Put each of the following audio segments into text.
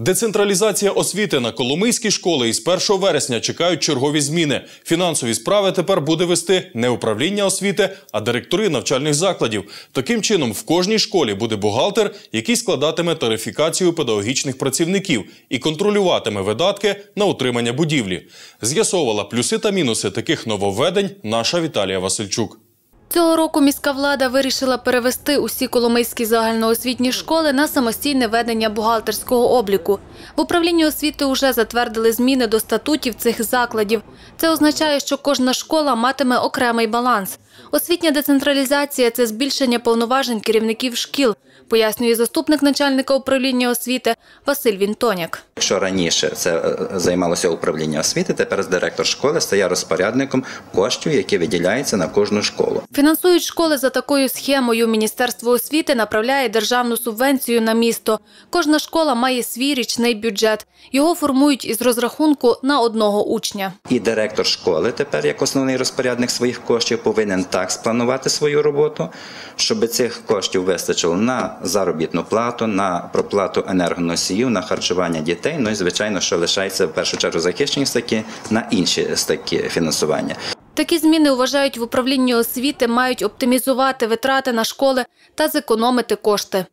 Децентралізація освіти на Коломийській школи із 1 вересня чекають чергові зміни. Фінансові справи тепер буде вести не управління освіти, а директори навчальних закладів. Таким чином, в кожній школі буде бухгалтер, який складатиме тарифікацію педагогічних працівників і контролюватиме видатки на утримання будівлі. З'ясовувала плюси та мінуси таких нововведень наша Віталія Васильчук. Цього року міська влада вирішила перевести усі коломийські загальноосвітні школи на самостійне ведення бухгалтерського обліку. В управлінні освіти вже затвердили зміни до статутів цих закладів. Це означає, що кожна школа матиме окремий баланс. Освітня децентралізація це збільшення повноважень керівників шкіл, пояснює заступник начальника управління освіти Василь Вінтоняк. Якщо раніше це е, займалося управління освіти, тепер директор школи стає розпорядником коштів, які виділяються на кожну школу. Фінансують школи за такою схемою. Міністерство освіти направляє державну субвенцію на місто. Кожна школа має свій річний бюджет. Його формують із розрахунку на одного учня. І директор школи тепер, як основний розпорядник своїх коштів, повинен так спланувати свою роботу, щоб цих коштів вистачило на заробітну плату, на проплату енергоносіїв, на харчування дітей. Ну і звичайно, що лишається в першу чергу захищені статті на інші статті фінансування. Такі зміни вважають в управлінні освіти, мають оптимізувати витрати на школи та зекономити кошти.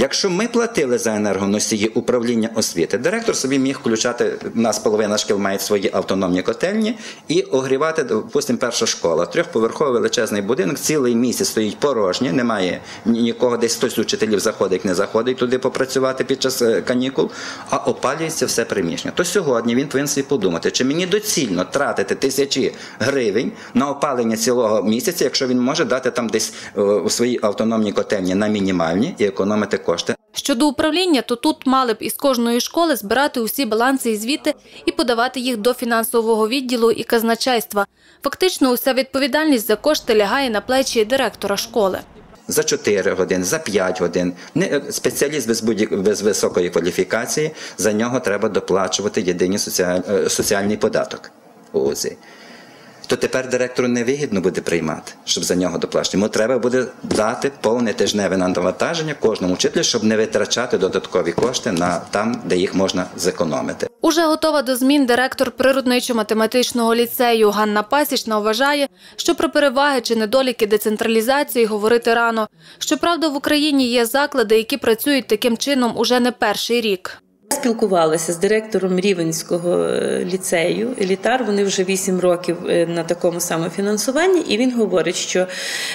Якщо ми платили за енергоносії управління освіти, директор собі міг включати, у нас половина шкіл має свої автономні котельні і огрівати, допустимо, перша школа. Трьохповерховий величезний будинок, цілий місяць стоїть порожній, немає нікого, десь хтось учителів заходить, не заходить туди попрацювати під час е, канікул, а опалюється все приміщення. То сьогодні він повинен собі подумати, чи мені доцільно тратити тисячі гривень на опалення цілого місяця, якщо він може дати там десь е, у своїй автономній котельні на мінімальні і економити кошти. Щодо управління, то тут мали б із кожної школи збирати усі баланси і звіти і подавати їх до фінансового відділу і казначейства. Фактично, уся відповідальність за кошти лягає на плечі директора школи. За 4 години, за 5 годин. Не е, спеціаліст без будь без високої кваліфікації. За нього треба доплачувати єдиний соціаль, е, соціальний податок УЗІ. То тепер директору невигідно буде приймати, щоб за нього доплачувати. Йому треба буде дати повне тижневе навантаження кожному вчителю, щоб не витрачати додаткові кошти на там, де їх можна зекономити. Уже готова до змін директор природничо-математичного ліцею Ганна Пасічна вважає, що про переваги чи недоліки децентралізації говорити рано. Щоправда, в Україні є заклади, які працюють таким чином уже не перший рік. Спілкувалася з директором Рівенського е, ліцею елітар. Вони вже 8 років е, на такому самофінансуванні, і він говорить, що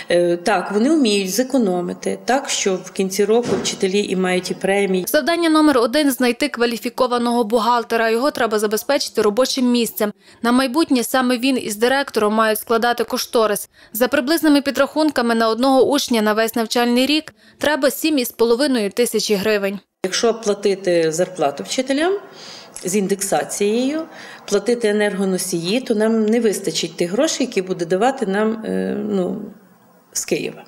е, так, вони вміють зекономити, так що в кінці року вчителі і мають і премії. Завдання номер один знайти кваліфікованого бухгалтера. Його треба забезпечити робочим місцем. На майбутнє саме він із директором мають складати кошторис. За приблизними підрахунками на одного учня на весь навчальний рік треба 7,5 тисячі гривень. Якщо платити зарплату вчителям з індексацією, платити енергоносії, то нам не вистачить тих грошей, які буде давати нам ну, з Києва.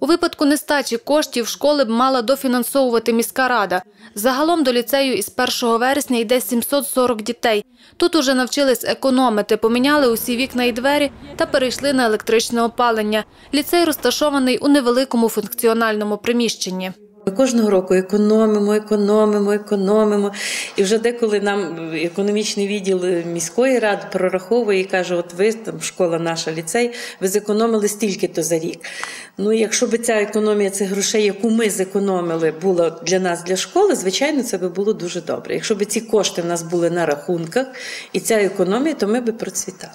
У випадку нестачі коштів школи б мала дофінансовувати міська рада. Загалом до ліцею із 1 вересня йде 740 дітей. Тут уже навчились економити, поміняли усі вікна і двері та перейшли на електричне опалення. Ліцей розташований у невеликому функціональному приміщенні. Ми кожного року економимо, економимо, економимо. І вже деколи нам економічний відділ міської ради прораховує і каже: От ви там школа, наша ліцей, ви зекономили стільки-то за рік. Ну, якщо б ця економія цих грошей, яку ми зекономили, була для нас для школи, звичайно, це би було дуже добре. Якщо б ці кошти в нас були на рахунках і ця економія, то ми б процвітали.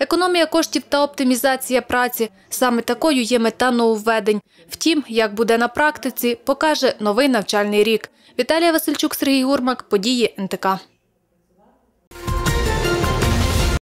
Економія коштів та оптимізація праці саме такою є мета нововведень. Втім, як буде на практиці, покаже новий навчальний рік. Віталія Васильчук, Сергій Гурмак, події НТК.